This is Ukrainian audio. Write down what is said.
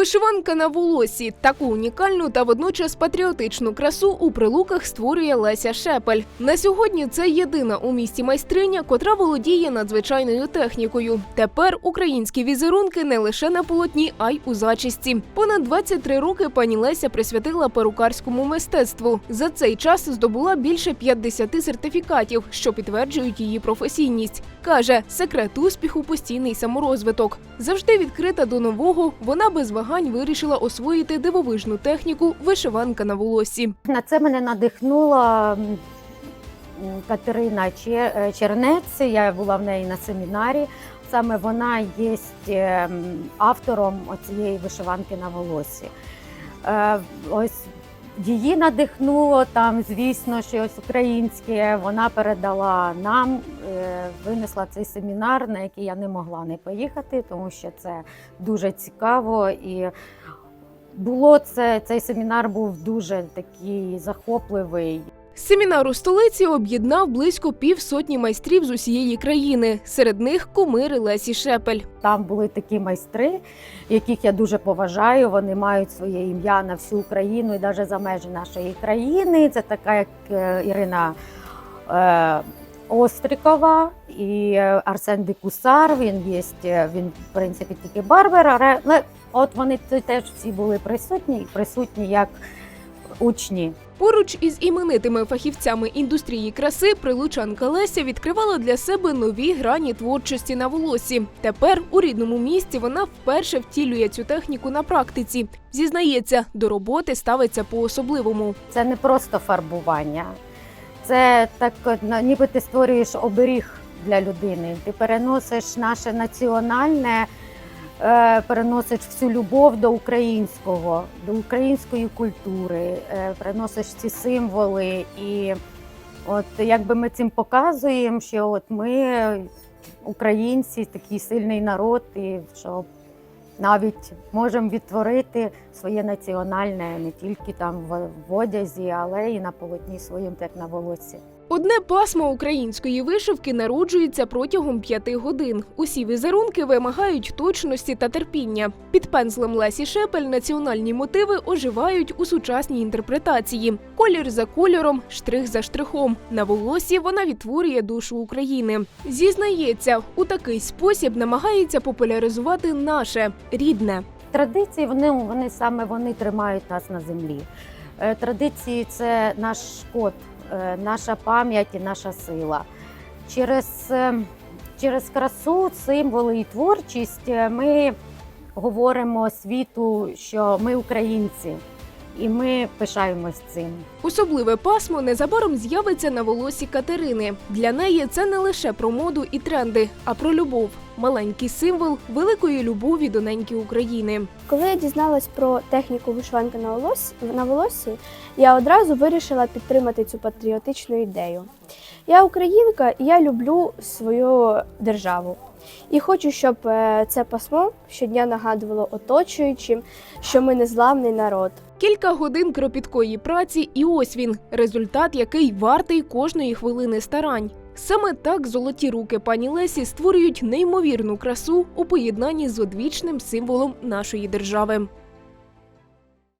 Вишиванка на волосі таку унікальну та водночас патріотичну красу у прилуках створює Леся Шепель. На сьогодні це єдина у місті майстриня, котра володіє надзвичайною технікою. Тепер українські візерунки не лише на полотні, а й у зачісті. Понад 23 роки пані Леся присвятила перукарському мистецтву. За цей час здобула більше 50 сертифікатів, що підтверджують її професійність. каже, секрет успіху постійний саморозвиток. Завжди відкрита до нового. Вона без вагань вирішила освоїти дивовижну техніку вишиванка на волосі. На це мене надихнула Катерина е, Чернець. Я була в неї на семінарі. Саме вона є ем, автором цієї вишиванки на волосі. Е, Ось її надихнуло там, звісно, щось українське. Вона передала нам, е, винесла цей семінар, на який я не могла не поїхати, тому що це дуже цікаво і було це, цей семінар був дуже такий захопливий. Семінар у столиці об'єднав близько півсотні майстрів з усієї країни. Серед них кумири Лесі Шепель. Там були такі майстри, яких я дуже поважаю. Вони мають своє ім'я на всю Україну і навіть за межі нашої країни. Це така, як е, Ірина е, Острікова і е, Арсен Дикусар. Він є, е, він в принципі тільки барбер, але от вони теж всі були присутні, присутні як учні. Поруч із іменитими фахівцями індустрії краси прилучанка Леся відкривала для себе нові грані творчості на волосі. Тепер у рідному місті вона вперше втілює цю техніку на практиці. Зізнається, до роботи ставиться по-особливому. Це не просто фарбування, це так, ніби ти створюєш оберіг для людини. Ти переносиш наше національне, е, переносиш всю любов до українського, до української культури, е, переносиш ці символи. І от якби ми цим показуємо, що от ми, українці, такий сильний народ, і що навіть можемо відтворити своє національне не тільки там в, одязі, але і на полотні своїм, як на волосі. Одне пасмо української вишивки народжується протягом п'яти годин. Усі візерунки вимагають точності та терпіння. Під пензлем Лесі Шепель національні мотиви оживають у сучасній інтерпретації. Колір за кольором, штрих за штрихом. На волосі вона відтворює душу України. Зізнається, у такий спосіб намагається популяризувати наше рідне. Традиції вони, вони саме вони тримають нас на землі. Е, Традиції це наш код, наша пам'ять і наша сила. Через, е, через красу, символи і творчість е, ми говоримо світу, що ми українці, і ми пишаємось цим. Особливе пасмо незабаром з'явиться на волосі Катерини. Для неї це не лише про моду і тренди, а про любов. Маленький символ великої любові до неньки України. Коли я дізналась про техніку вишиванки на волосі, на волосі, я одразу вирішила підтримати цю патріотичну ідею. Я українка і я люблю свою державу. І хочу, щоб е, це пасмо щодня нагадувало оточуючим, що ми незламний народ. Кілька годин кропіткої праці, і ось він результат, який вартий кожної хвилини старань. Саме так золоті руки пані Лесі створюють неймовірну красу у поєднанні з одвічним символом нашої держави.